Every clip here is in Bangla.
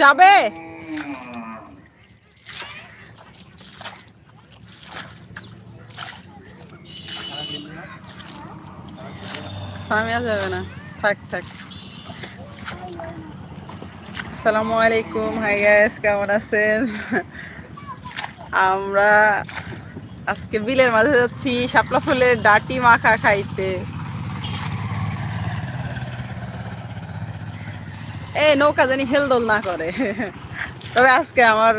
যাবে? যাবে না। থাক থাক। আসসালামু আলাইকুম। হাই গাইস কেমন আছেন? আমরা আজকে বিলের মাঝে যাচ্ছি শাপলা ফুলের ডাটি মাখা খাইতে। এই নৌকা জানি হেলদোল না করে। তবে আজকে আমার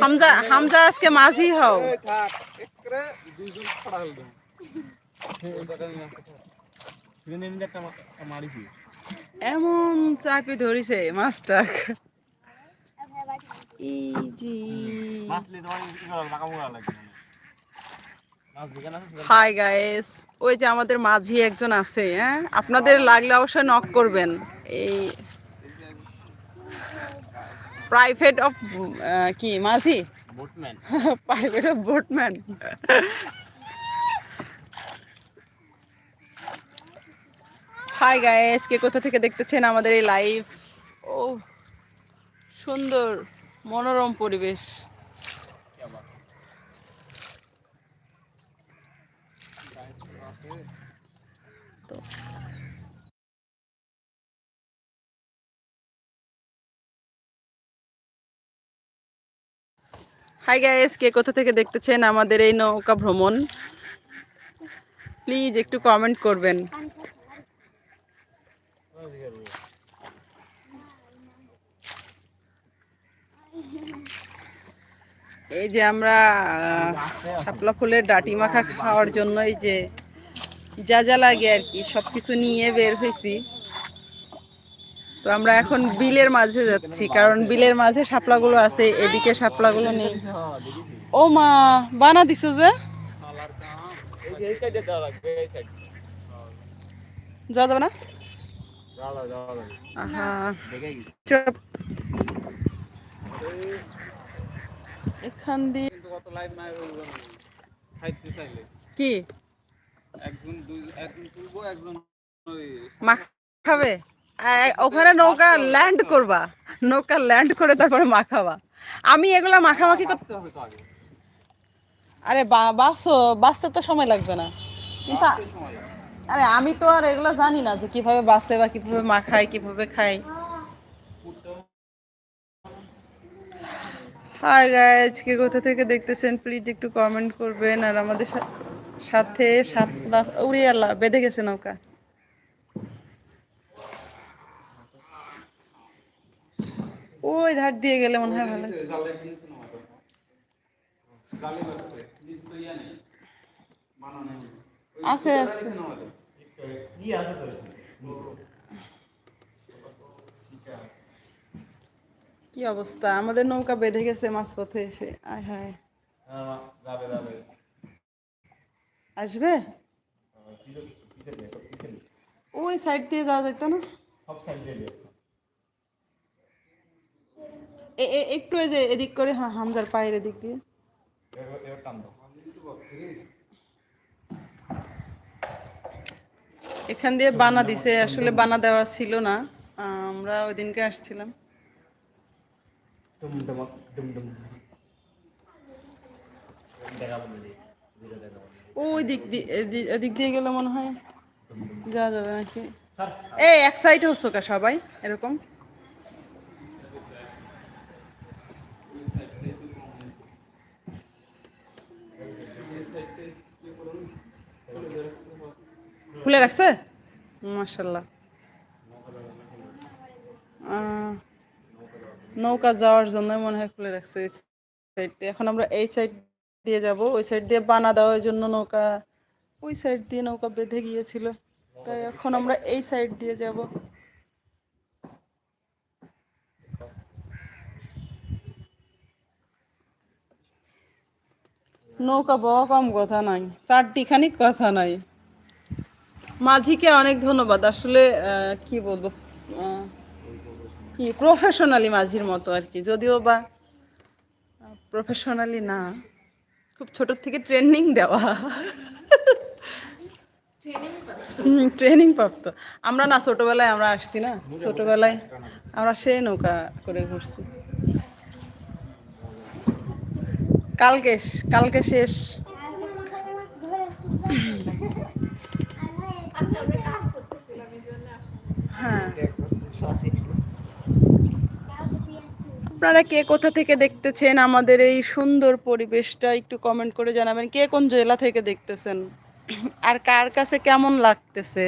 হামজা হামজা আজকে মাঝি হও। এমন চাপে ধরিছে মাছটা হাই গাইস ওই যে আমাদের মাঝি একজন আছে হ্যাঁ? আপনাদের লাগলে অবশ্যই নক করবেন। এই প্রাইভেট অফ কি মাঝি? Boatman private of boatman hi guys কে কোথা থেকে দেখতেছেন আমাদের এই লাইভ ও সুন্দর মনোরম পরিবেশ তো হাই গাইস কে কোথা থেকে দেখতেছেন আমাদের এই নৌকা ভ্রমণ? প্লিজ একটু কমেন্ট করবেন। এই যে আমরা শাপলা ফুলের ডাটি মাখা খাওয়ার জন্য এই যে যা যা লাগে আর কি সব কিছু নিয়ে বের হয়েছি। তো আমরা এখন বিলের মাঝে যাচ্ছি কারণ বিলের মাঝে শাপলাগুলো আছে এদিকে শাপলাগুলো নেই। ও মা বানা দিছো যে। যাওয়া যাবে না? আহা। চুপ। এখান দিয়ে কি? মাখাবে আ- ওখানে নৌকা ল্যান্ড করবা। নৌকা ল্যান্ড করে তারপরে মাখাবা। আমি এগুলা মাখামাখি করতে হবে আরে বাসো বাঁচতে তো সময় লাগবে না। কিন্তু আরে আমি তো আর এগুলো জানি না যে কীভাবে বাঁচে বা কীভাবে মাখায় কীভাবে খাই হাই গাইজ কে কোথা থেকে দেখতেছেন প্লিজ একটু কমেন্ট করবেন আর আমাদের সাথে সাপলা উড়ে আল্লাহ বেঁধে গেছে নৌকা। ওই ধার দিয়ে গেলে মনে হয় ভালো আছে আছে। কি অবস্থা? আমাদের নৌকা বেঁধে গেছে মাঝপথে এসে। আয় হায়। আসবে? ওই সাইড দিয়ে যাওয়া যেত না? এ- এ- একটু এই যে এদিক করে হ্যাঁ হামজার পায়ের এদিক দিয়ে। এখান দিয়ে বানা দিছে আসলে বানা দেওয়া ছিল না। আমরা ওই দিনকে আসছিলাম। ওই দিক দিয়ে এদি- এদিক দিয়ে গেলে মনে হয় যাওয়া যাবে নাকি? এই এক সাইডে হচ্ছে কা সবাই এরকম। খুলে রাখছে? মার্শাল্লাহ নৌকা যাওয়ার জন্য মনে হয় খুলে রাখছে সাইড দিয়ে এখন আমরা এই সাইড দিয়ে যাব। ওই সাইড দিয়ে বানা দেওয়ার জন্য নৌকা, ওই সাইড দিয়ে নৌকা বেঁধে গিয়েছিল। তাই এখন আমরা এই সাইড দিয়ে যাব। নৌকা বওয়া কম কথা নাই, চারটিখানি কথা নাই। মাঝিকে অনেক ধন্যবাদ। আসলে কি বলব কি প্রফেশনালি মাঝির মতো আর কি। যদিও বা প্রফেশনালি না, খুব ছোট থেকে ট্রেনিং দেওয়া। ট্রেনিং প্রাপ্ত। আমরা না, ছোটবেলায় আমরা আসছি না। ছোটবেলায় আমরা সে নৌকা করে ঘুরছি। কালকে কালকে শেষ। হ্যাঁ। আপনারা কে কোথা থেকে দেখতেছেন? আমাদের এই সুন্দর পরিবেশটা একটু কমেন্ট করে জানাবেন। কে কোন জেলা থেকে দেখতেছেন? আর কার কাছে কেমন লাগতেছে?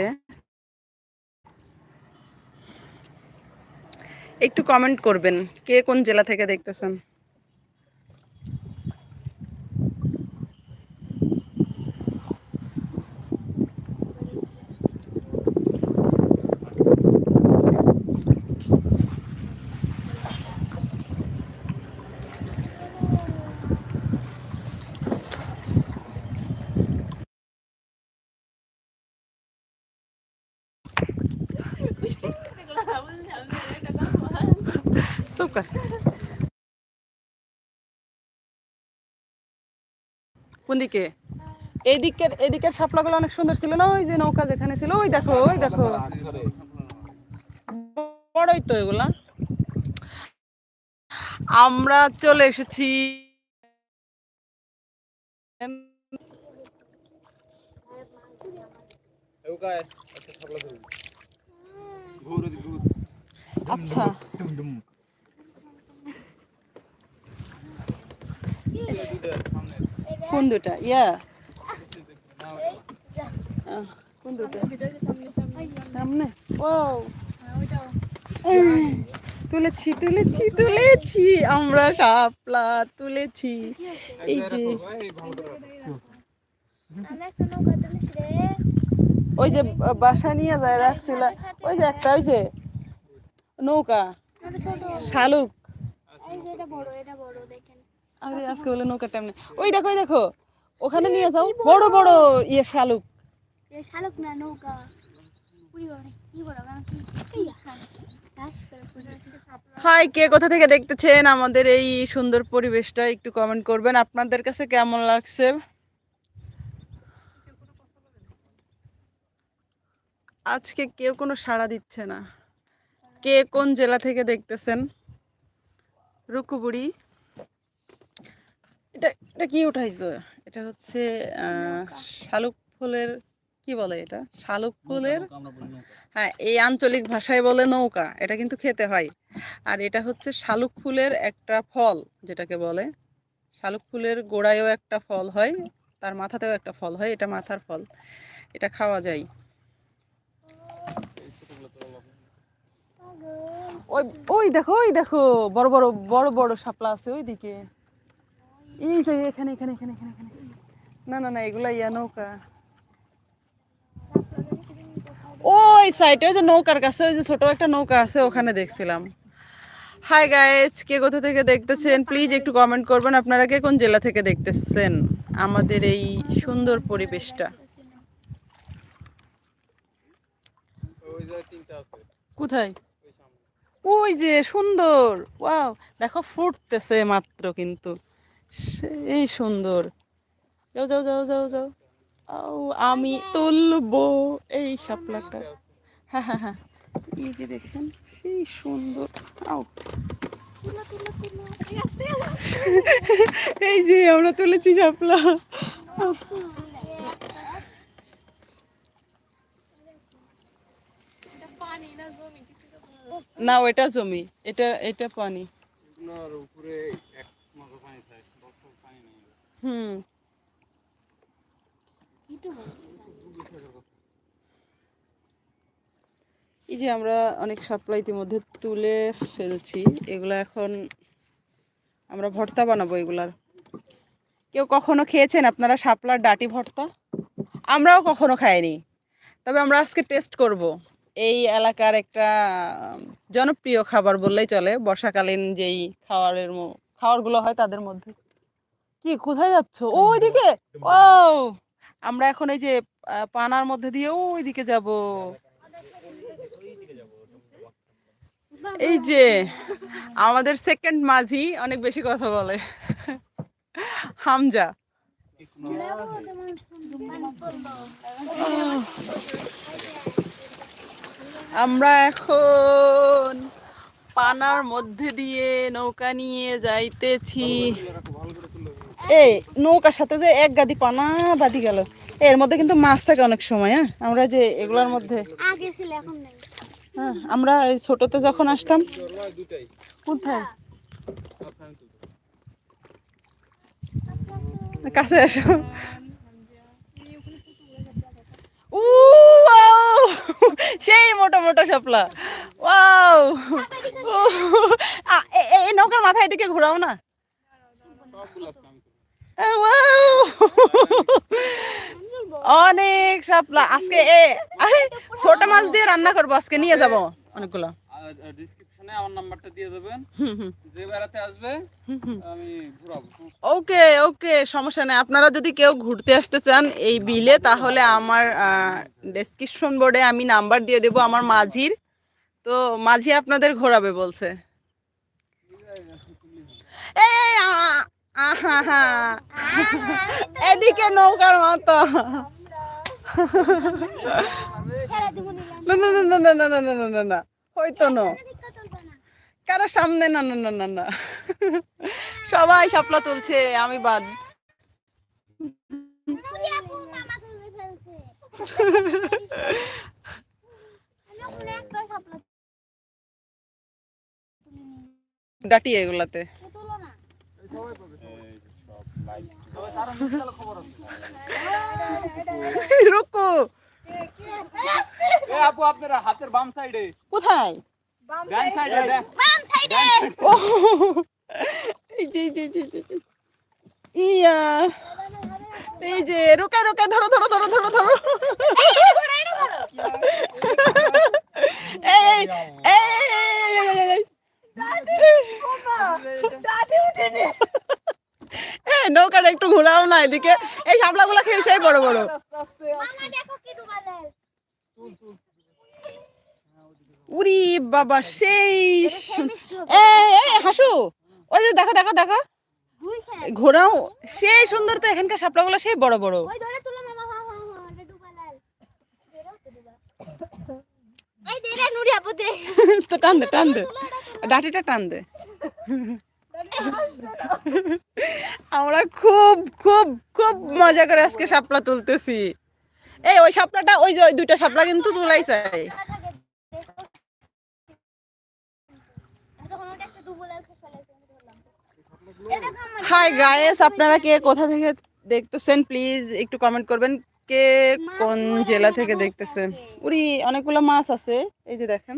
একটু কমেন্ট করবেন। কে কোন জেলা থেকে দেখতেছেন? সুকার কোন দিকে? এদিকের এদিকের অনেক সুন্দর ছিল না? ওই যে নৌকা যেখানে ছিল, ওই দেখো ওই দেখো। বড়ই তো এগুলা। আমরা চলে এসেছি। আচ্ছা। কোন দুটা? ইয়া। কোন দুটা? সামনে। ও তুলেছি তুলেছি তুলেছি। আমরা সাপলা তুলেছি। এই যে। ওই যে বাসা নিয়ে যায় রাখছিল ওই যে একটা ওই যে নৌকা। শালুক। আরে আজকে বলে নৌকা টাইম নেই ওই দেখো ওই দেখো ওখানে নিয়ে যাও। বড়? বড় ইয়ে শালুক। শালক না নৌকা। হাই কে কোথা থেকে দেখতেছেন আমাদের এই সুন্দর পরিবেশটা একটু কমেন্ট করবেন। আপনাদের কাছে কেমন লাগছে? আজকে কেউ কোনো সাড়া দিচ্ছে না। কে কোন জেলা থেকে দেখতেছেন? রুকুবুড়ি এটা এটা কি উঠাইছো? এটা হচ্ছে শালুক ফুলের কি বলে এটা? শালুক ফুলের হ্যাঁ এই আঞ্চলিক ভাষায় বলে নৌকা এটা কিন্তু খেতে হয়। আর এটা হচ্ছে শালুক ফুলের একটা ফল যেটাকে বলে। শালুক ফুলের গোড়ায়ও একটা ফল হয় তার মাথাতেও একটা ফল হয় এটা মাথার ফল এটা খাওয়া যায়। ওই ওই দেখো ওই দেখো বড় বড় বড় বড় শাপলা আছে ওইদিকে। এই যে এখানে এখানে এখানে এখানে এখানে। না না না এগুলা ইয়া নৌকা। ওই সাইডে ওই যে নৌকার কাছে ওই যে ছোট একটা নৌকা আছে ওখানে দেখছিলাম। হাই গাইস কে কোথা থেকে দেখতেছেন? প্লিজ একটু কমেন্ট করবেন আপনারা কে কোন জেলা থেকে দেখতেছেন আমাদের এই সুন্দর পরিবেশটা। কোথায়? ওই যে সুন্দর ওয়াও। দেখো ফুটতেছে মাত্র কিন্তু। সেই সুন্দর। যাও যাও যাও যাও যাও। আও, আমি তুলবো এই শাপলাটা। হ্যাঁ হ্যাঁ হ্যাঁ। এই যে দেখেন সেই সুন্দর। আও। এই যে আমরা তুলেছি শাপলা। না ওটা জমি। এটা এটা পানি। উপরে এক পানি থাকে পানি নেই। হুম। এই যে আমরা অনেক শাপলা ইতিমধ্যে তুলে ফেলছি এগুলো এখন আমরা ভর্তা বানাবো এগুলার। কেউ কখনো খেয়েছেন আপনারা শাপলার ডাটি ভর্তা? আমরাও কখনো খাইনি। তবে আমরা আজকে টেস্ট করব। এই এলাকার একটা জনপ্রিয় খাবার বললেই চলে বর্ষাকালীন যেই খাবারের খাবারগুলো হয় তাদের মধ্যে। কি কোথায় যাচ্ছ? ওইদিকে? ও আমরা এখন এই যে পানার মধ্যে দিয়ে ওইদিকে যাব। এই যে আমাদের সেকেন্ড মাঝি অনেক বেশি কথা বলে। হামজা। আমরা এখন পানার মধ্যে দিয়ে নৌকা নিয়ে যাইতেছি। এই নৌকার সাথে যে এক গাদি পানা বাদি গেল এর মধ্যে কিন্তু মাছ থাকে অনেক সময় হ্যাঁ? আমরা যে এগুলোর মধ্যে এখন হ্যাঁ আমরা এই ছোটতে যখন আসতাম কোথায়? কাছে আসো উ ওয়াও! সেই মোটা মোটা শাপলা। ওয়াও। এই নৌকার মাথায় এদিকে ঘোরাও না! অনেক শাপলা। আজকে এ ছোট মাছ দিয়ে রান্না করব, আজকে নিয়ে যাব অনেকগুলো। ডিসক্রিপশনে আমার নাম্বারটা দিয়ে দেবেন হুম হুম যে বেড়াতে আসবে আমি ঘুরাবো ওকে ওকে সমস্যা নেই আপনারা যদি কেউ ঘুরতে আসতে চান এই বিলে তাহলে আমার ডেসক্রিপশন বোর্ডে আমি নাম্বার দিয়ে দেবো আমার মাঝির তো মাঝি আপনাদের ঘোরাবে বলছে। এদিকে নৌকার মতো না না না না না না না না না না হয়তো না কারও সামনে না না না না না। সবাই শাপলা তুলছে আমি বাদ। ডাটি এগুলাতে। রুকু। আপু আপনার হাতের বাম সাইডে। কোথায়? বাম সাইডে ও এই যে যে, যে, যে, ইয়া এই যে রুকে রুকে ধরো ধরো ধরো ধরো ধরো এই এই নৌকাটা একটু ঘোরাও না এদিকে। এই শাপলাগুলো খেয়ে সেই বড় বড়। দেখো কি ডুবালে উরি বাবা সেই হাসু। ওই যে দেখো দেখো দেখো। ঘোরাও সেই সুন্দর তো এখানকার শাপলাগুলো সেই বড় বড়। তো টান দে টান দে। ডাটিটা টান দে। আমরা খুব খুব খুব মজা করে আজকে শাপলা তুলতেছি। এই ওই শাপলাটা ওই যে ওই দুইটা শাপলা কিন্তু তুলাই চাই তখন ওটা একটা ডুবলে ফেলাইছে আমি ধরলাম এই দেখো আমার হাই গায়েস আপনারা কে কোথা থেকে দেখতেছেন? প্লিজ একটু কমেন্ট করবেন কে কোন জেলা থেকে দেখতেছেন? উরি অনেকগুলো মাছ আছে। এই যে দেখেন।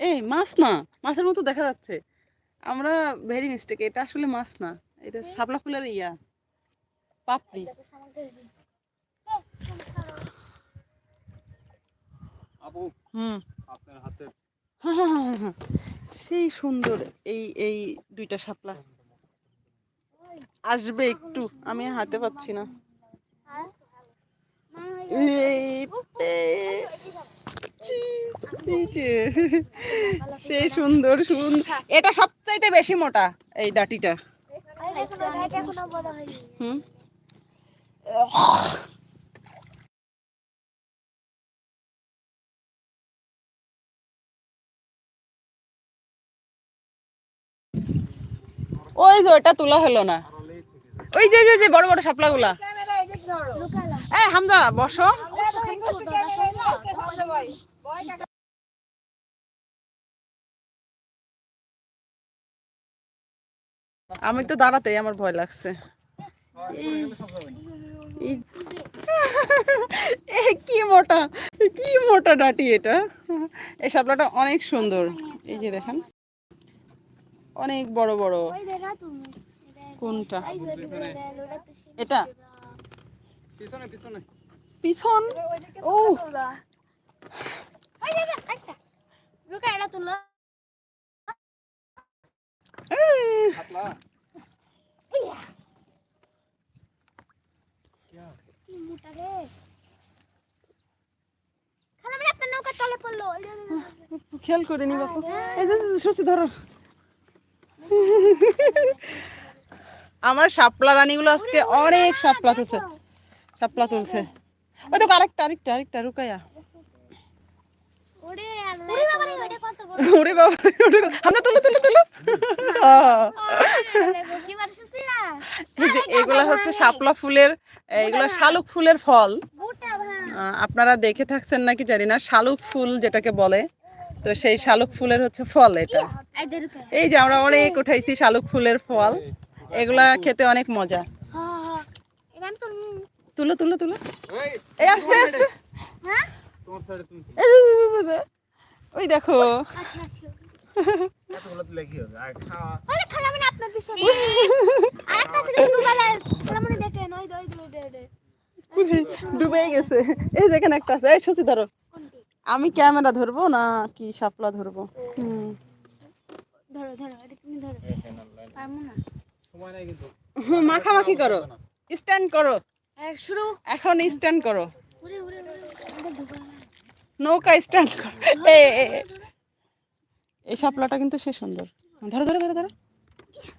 এই মাছ না মাছের মতো দেখা যাচ্ছে। আমরা ভেরি মিস্টেক এটা আসলে মাছ না। এটা শাপলা ফুলের ইয়া পাপড়ি। হুম। আপনার হ্যাঁ, হ্যাঁ, হ্যাঁ, হ্যাঁ। সেই সুন্দর এই এই দুইটা শাপলা। আসবে একটু আমি হাতে পাচ্ছি না। সেই সুন্দর সুন্দর এটা সবচাইতে বেশি মোটা এই ডাটিটা। হুম? ওই যে ওটা তোলা হলো না। ওই যে যে বড় বড় শাপলাগুলা। এ হামজা, বসো। আমি তো দাঁড়াতেই আমার ভয় লাগছে। কি মোটা কি মোটা ডাটি এটা। এই শাপলাটা অনেক সুন্দর। এই যে দেখেন। অনেক বড় বড়। কোনটা? এটা? পিছনে পিছনে। পিছন? ও। খেয়াল করে নি বাপু। এই যে, যে, ধরো। আমার শাপলা রানীগুলো আজকে অনেক শাপলা তুলছে। শাপলা তুলছে। ওই দেখো আরেকটা আরেকটা আরেকটা রুকাইয়া। ওরে আল্লাহ ওরে বাবা রে ওটা কত বড়? ওরে বাবা ওরে বাবা। হামদা তুলো তুলো তুলো। আহ, কি বার শুছি না? এই যে এগুলা হচ্ছে শাপলা ফুলের এগুলো শালুক ফুলের ফল। আপনারা দেখে থাকছেন নাকি জানি না শালুক ফুল যেটাকে বলে। তো সেই শালুক ফুলের হচ্ছে ফল এটা। এই যে আমরা অনেক উঠাইছি শালুক ফুলের ফল। এগুলা খেতে অনেক মজা। হ্যাঁ হ্যাঁ তুল তুলো তুলো তুলো। এই আস্তে আস্তে। হ্যাঁ। ওই দেখো। ডুবে গেছে। এই যেখানে একটা আছে। এই সুচি ধরো। আমি ক্যামেরা ধরবো না কি শাপলা ধরবো? হুম। ধরো ধরো এটা তুমি ধরো। পারব না? সময় নাই কিন্তু। মাখামাখি করো। স্ট্যান্ড করো। শুরু। এখন স্ট্যান্ড করো। নৌকা স্ট্যান্ড করো। এই শাপলাটা কিন্তু সে সুন্দর। ধরো ধরো ধরো ধরো।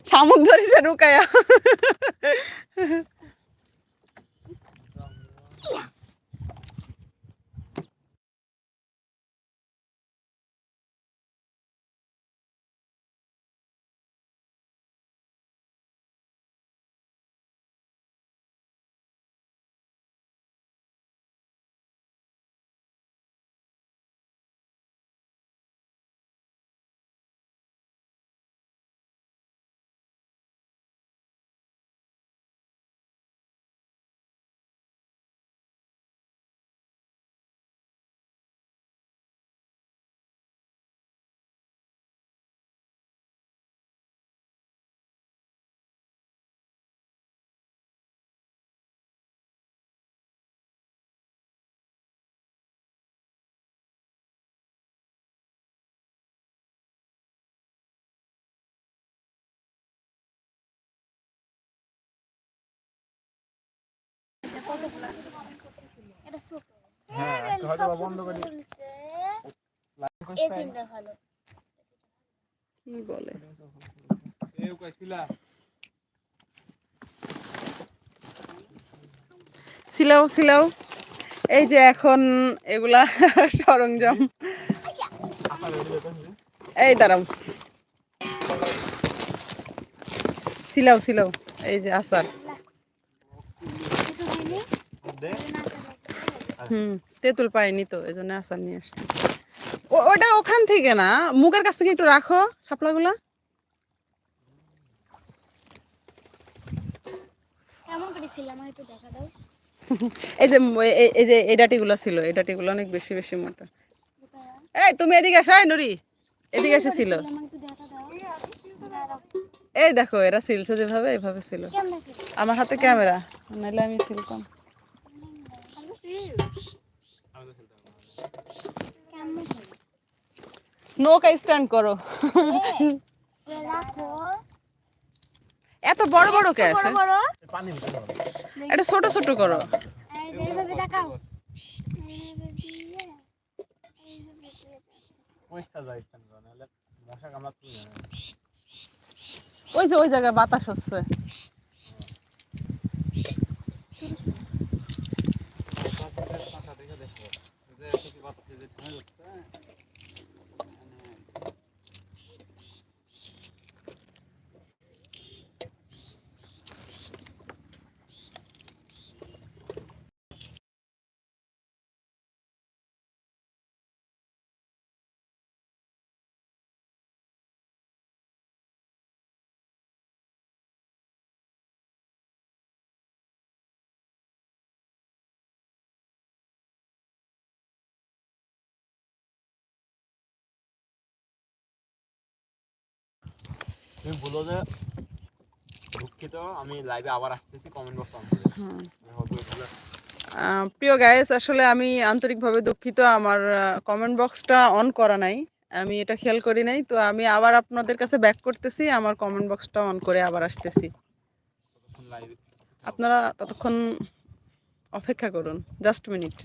শামুক ধরিছে রুকায়া এটা ছোট হ্যাঁ হয়তো বন্ধ করে এই তিনটা ভালো। কি বলে? এই কইছিলা সিলাও সিলাও এই যে এখন এগুলা সরঞ্জাম। এই দাঁড়াও। সিলাও সিলাও এই যে দে হুম তেঁতুল পাইনি তো এই জন্য আচার নিয়ে আসছি। ওটা ওখান থেকে না মুখের কাছ থেকে একটু রাখো শাপলাগুলা। ছিলাম এই যে এই- যে এই ডাটিগুলো ছিল এই ডাটিগুলো অনেক বেশি বেশি মোটা। এই তুমি এদিকে আসো এই নুরি। এদিকে এসেছিল। এই দেখো এরা সিলছে যেভাবে এইভাবে ছিল। আমার হাতে ক্যামেরা নাহলে আমি আছে নৌকা স্ট্যান্ড করো। এত বড় বড় কে হবে। এটা ছোট ছোট করো। ওই যে ওই জায়গায় বাতাস হচ্ছে। the kind of fat. তুমি বলো যে দুঃখিত আমি লাইভে আবার আসতেছি কমেন্ট বক্স অন করে। প্রিয় গায়েস আসলে আমি আন্তরিকভাবে দুঃখিত আমার কমেন্ট বক্সটা অন করা নাই। আমি এটা খেয়াল করি নাই তো আমি আবার আপনাদের কাছে ব্যাক করতেছি আমার কমেন্ট বক্সটা অন করে আবার আসতেছি। আপনারা ততক্ষণ অপেক্ষা করুন জাস্ট মিনিট